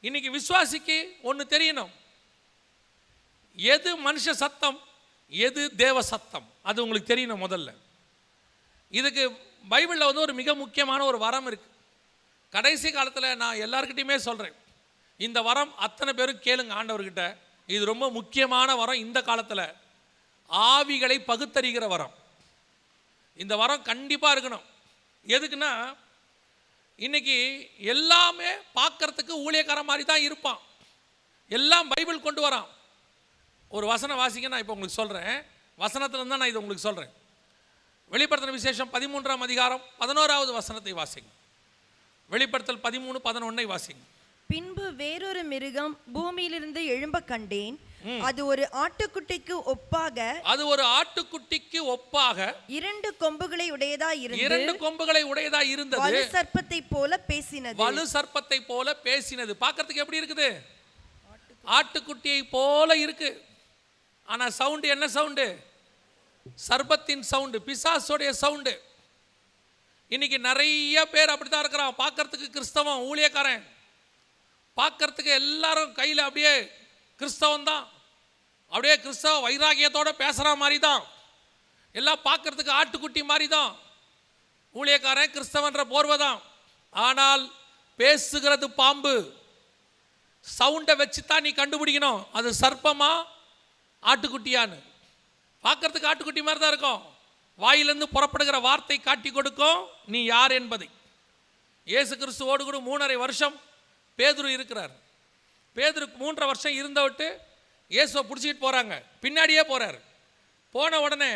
இன்னைக்கு விசுவாசிக்கு ஒன்று தெரியணும். எது மனுஷ சத்தம் எது தேவ சத்தம்? அது உங்களுக்கு தெரியணும் முதல்ல. இதுக்கு பைபிளில் வந்து ஒரு மிக முக்கியமான ஒரு வரம் இருக்கு. கடைசி காலத்தில் நான் எல்லாருக்கிட்டையுமே சொல்கிறேன் இந்த வரம் அத்தனை பேரும் கேளுங்க ஆண்டவர்கிட்ட. இது ரொம்ப முக்கியமான வரம் இந்த காலத்தில். ஆவிகளை பகுத்தறிகிற வரம். இந்த வரம் கண்டிப்பாக இருக்கணும். எதுக்குன்னா இன்னைக்கு எல்லாமே பார்க்கறதுக்கு ஊழியக்காரன் மாதிரி தான் இருப்பான். எல்லாம் பைபிள் கொண்டு வரான். ஒரு வசனம் வாசிங்க நான் இப்போ உங்களுக்கு சொல்கிறேன் வசனத்துலேருந்து தான் நான் இது உங்களுக்கு சொல்கிறேன் வெளிப்படுத்தின விசேஷம் பதிமூன்றாம் அதிகாரம் பதினோராவது வசனத்தை வாசிங்க. வெளிப்படுத்தல் பதிமூணு பதினொன்னை வாசிங்க. பின்பு வேறொரு மிருகம் பூமியிலிருந்து எழும்ப கண்டேன். அது ஒரு ஆட்டுக்குட்டிக்கு ஒப்பாக அது ஒரு ஆட்டுக்குட்டிக்கு ஒப்பாக இரண்டு கொம்புகளை உடையதா இருந்து இரண்டு கொம்புகளை உடையதா இருந்தது. வலு சர்ப்பத்தை போல பேசினது. வலு சர்ப்பத்தை போல பேசினது. பார்க்கறதுக்கு எப்படி இருக்குது? ஆட்டுக்குட்டியை போல இருக்கு. ஆனா சவுண்டு என்ன சவுண்டு? சர்பத்தின் சவுண்டு பிசாசோடைய சவுண்டு. இன்னைக்கு நிறைய பேர் அப்படித்தான் இருக்கிறான். பார்க்கறதுக்கு கிறிஸ்தவன் ஊழியக்காரன். பார்க்கறதுக்கு எல்லாரும் கையில் அப்படியே கிறிஸ்தவன் தான் அப்படியே கிறிஸ்தவ வைராகியத்தோடு பேசுகிற மாதிரி தான் எல்லாம் பார்க்கறதுக்கு ஆட்டுக்குட்டி மாதிரி தான் ஊழியக்காரன் கிறிஸ்தவன்ற போர்வை தான் ஆனால் பேசுகிறது பாம்பு. சவுண்டை வச்சு தான் நீ கண்டுபிடிக்கணும். அது சர்ப்பமா ஆட்டுக்குட்டியான்னு. பார்க்குறதுக்கு ஆட்டுக்குட்டி மாதிரி தான் இருக்கும். வாயிலிருந்து புறப்படுகிற வார்த்தை காட்டி கொடுக்கும் நீ யார் என்பதை. இயேசு கிறிஸ்துவோடு கூட மூணரை வருஷம் பேதுரு இருக்கிறார். பேதருக்கு மூன்றரை வருஷம் இருந்தவிட்டு இயேசுவை பிடிச்சிக்கிட்டு போகிறாங்க பின்னாடியே போகிறார் போன உடனே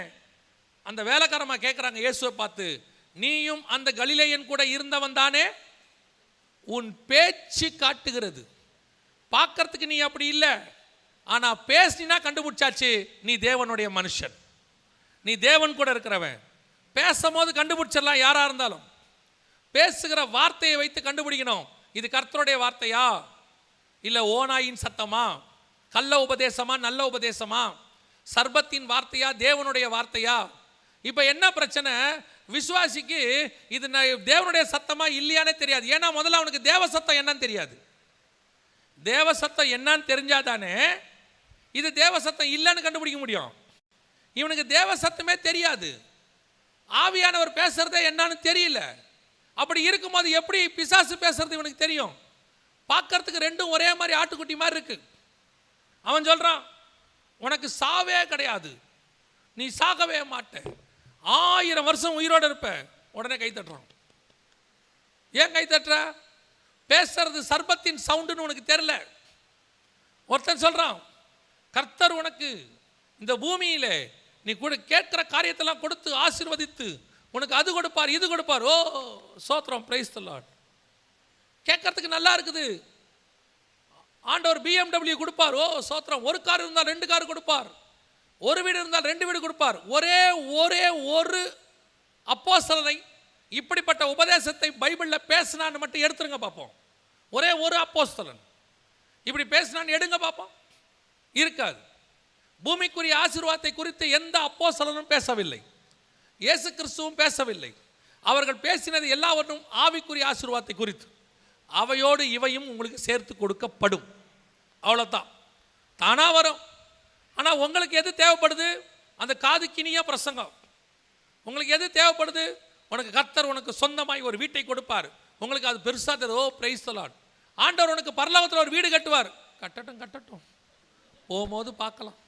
அந்த வேலைக்காரமா கேட்குறாங்க இயேசுவை பார்த்து நீயும் அந்த கலிலேயன் கூட இருந்தவன் தானே? உன் பேச்சு காட்டுகிறது. பார்க்கறதுக்கு நீ அப்படி இல்லை. ஆனால் பேசினா கண்டுபிடிச்சாச்சு நீ தேவனுடைய மனுஷன். நீ தேவன் கூட இருக்கிறவன். பேசும்போது கண்டுபிடிச்சிடலாம் யாராக இருந்தாலும். பேசுகிற வார்த்தையை வைத்து கண்டுபிடிக்கணும். இது கர்த்தருடைய வார்த்தையா? இல்லை ஓநாயின் சத்தமா? கள்ள உபதேசமா நல்ல உபதேசமா? சர்பத்தின் வார்த்தையா தேவனுடைய வார்த்தையா? இப்போ என்ன பிரச்சனை? விசுவாசிக்கு இது நான் தேவனுடைய சத்தமா இல்லையானே தெரியாது. ஏன்னா முதல்ல அவனுக்கு தேவ சத்தம் என்னன்னு தெரியாது. தேவ சத்தம் என்னன்னு தெரிஞ்சாதானே இது தேவ சத்தம் இல்லைன்னு கண்டுபிடிக்க முடியும். இவனுக்கு தேவ சத்தமே தெரியாது. ஆவியானவர் பேசுறதே என்னன்னு தெரியல. அப்படி இருக்கும்போது எப்படி பிசாசு பேசுறது இவனுக்கு தெரியும்? பார்க்கறதுக்கு ரெண்டும் ஒரே மாதிரி ஆட்டுக்குட்டி மாதிரி இருக்கு. அவன் சொல்கிறான் உனக்கு சாவே கிடையாது. நீ சாகவே மாட்ட ஆயிரம் வருஷம் உயிரோடு இருப்ப. உடனே கை தட்டுறான். ஏன் கை தட்டுற? பேசுறது சர்பத்தின் சவுண்டுன்னு உனக்கு தெரில ஒருத்தன் சொல்கிறான் கர்த்தர் உனக்கு இந்த பூமியில் நீ கூட கேட்குற காரியத்தெல்லாம் கொடுத்து ஆசீர்வதித்து உனக்கு அது கொடுப்பார் இது கொடுப்பார். ஓ சோத்திரம் பிரைஸ் தல்லாட் கேட்கறதுக்கு நல்லா இருக்குது. ஆண்டவர் பிஎம்டபிள்யூ கொடுப்பார். ஓ சோத்திரம். ஒரு கார் இருந்தால் ரெண்டு கார் கொடுப்பார். ஒரு வீடு இருந்தால் ரெண்டு வீடு கொடுப்பார். ஒரே ஒரே ஒரு அப்போஸ்தலனை இப்படிப்பட்ட உபதேசத்தை பைபிளில் பேசினான்னு மட்டும் எடுத்துருங்க பார்ப்போம். ஒரே ஒரு அப்போஸ்தலன். இப்படி பேசினான்னு எடுங்க பார்ப்போம். இருக்காது. பூமிக்குரிய ஆசீர்வாதத்தை குறித்து எந்த அப்போஸ்தலனும் பேசவில்லை. இயேசு கிறிஸ்துவும் பேசவில்லை. அவர்கள் பேசினது எல்லாவற்றும் ஆவிக்குரிய ஆசீர்வாதத்தை குறித்து. அவையோடு இவையும் உங்களுக்கு சேர்த்து கொடுக்கப்படும். அவ்வளோதான் தானா வரும். ஆனால் உங்களுக்கு எது தேவைப்படுது? அந்த காது கினிய பிரசங்கம். உங்களுக்கு எது தேவைப்படுது? உனக்கு கத்தர் உனக்கு சொந்தமாய் ஒரு வீட்டை கொடுப்பார். உங்களுக்கு அது பெருசாக தெரியும் ஓ பிரைஸ் தலாட் ஆண்டவர் உனக்கு பரலோகத்தில் ஒரு வீடு கட்டுவார். கட்டட்டும் கட்டட்டும். போகும்போது பார்க்கலாம்.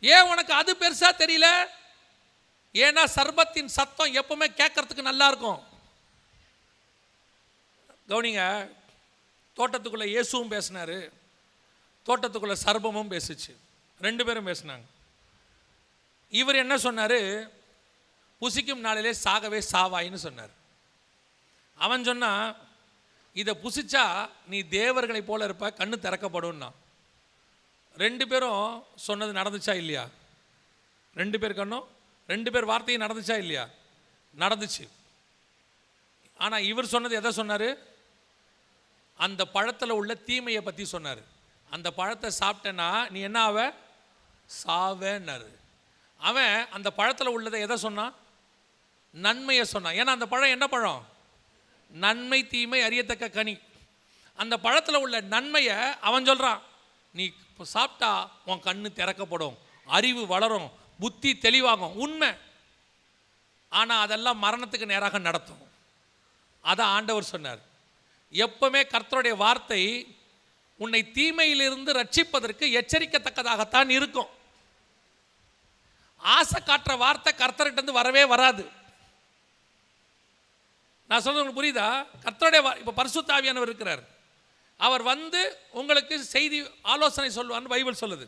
ஏன் உனக்கு அது பெருசாக தெரியல? ஏன்னா சர்பத்தின் சத்தம் எப்பவுமே கேட்கறதுக்கு நல்லா இருக்கும். கவனிங்க தோட்டத்துக்குள்ளே இயேசுவும் பேசினாரு. தோட்டத்துக்குள்ள சர்பமும் பேசுச்சு. ரெண்டு பேரும் பேசினாங்க. இவர் என்ன சொன்னார்? புசிக்கும் நாளிலே சாகவே சாவாயின்னு சொன்னார். அவன் சொன்னான் இதை புசிச்சா நீ தேவர்களை போல இருப்ப கண்ணு திறக்கப்படும்னா. ரெண்டு பேரும் சொன்னது நடந்துச்சா இல்லையா? ரெண்டு பேர் கண்ணும் ரெண்டு பேர் வார்த்தையும் நடந்துச்சா இல்லையா? நடந்துச்சு. ஆனால் இவர் சொன்னது எதை சொன்னார்? அந்த பழத்தில் உள்ள தீமையை பற்றி சொன்னார். அந்த பழத்தை சாப்பிட்டேன்னா நீ என்ன ஆவ? சாவேன்னாரு. அவன் அந்த பழத்தில் உள்ளதை எதை சொன்னான்? நன்மையை சொன்னான். ஏன்னா அந்த பழம் என்ன பழம்? நன்மை தீமை அறியத்தக்க கனி. அந்த பழத்தில் உள்ள நன்மையை அவன் சொல்கிறான் நீ இப்போ சாப்பிட்டா உன் கண்ணு திறக்கப்படும் அறிவு வளரும் புத்தி தெளிவாகும். உண்மை. ஆனால் அதெல்லாம் மரணத்துக்கு நேராக நடத்தும். அதை ஆண்டவர் சொன்னார். எப்பவுமே கர்த்தருடைய வார்த்தை உன்னை தீமையிலிருந்து ரட்சிப்பதற்கு எச்சரிக்கத்தக்கதாகத்தான் இருக்கும். ஆசை காட்டுற வார்த்தை கர்த்தர்கிட்ட இருந்து வரவே வராது. நான் சொல்றது உங்களுக்கு புரியுதா? கர்த்தருடைய இப்போ பரிசுத்தாவியானவர் இருக்கிறார். அவர் வந்து உங்களுக்கு செய்தி ஆலோசனை சொல்லுவார்னு பைபிள் சொல்லுது.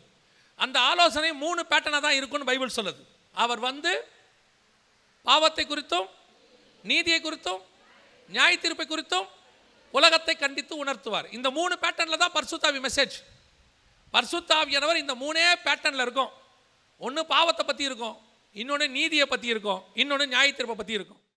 அந்த ஆலோசனை மூணு பேட்டர்னாக தான் இருக்கும்னு பைபிள் சொல்லுது. அவர் வந்து பாவத்தை குறித்தும் நீதியை குறித்தும் நியாய தீர்ப்பை குறித்தும் உலகத்தை கண்டித்து உணர்த்துவார். இந்த மூணு பேட்டர்னில் தான் பர்சுத்தாவி மெசேஜ் பர்சுத்தாவியானவர் இந்த மூணே பேட்டர்னில் இருக்கும். ஒன்று பாவத்தை பற்றி இருக்கும். இன்னொன்று நீதியை பற்றி இருக்கும். இன்னொன்று நியாயத்திருப்பை பற்றி இருக்கும்.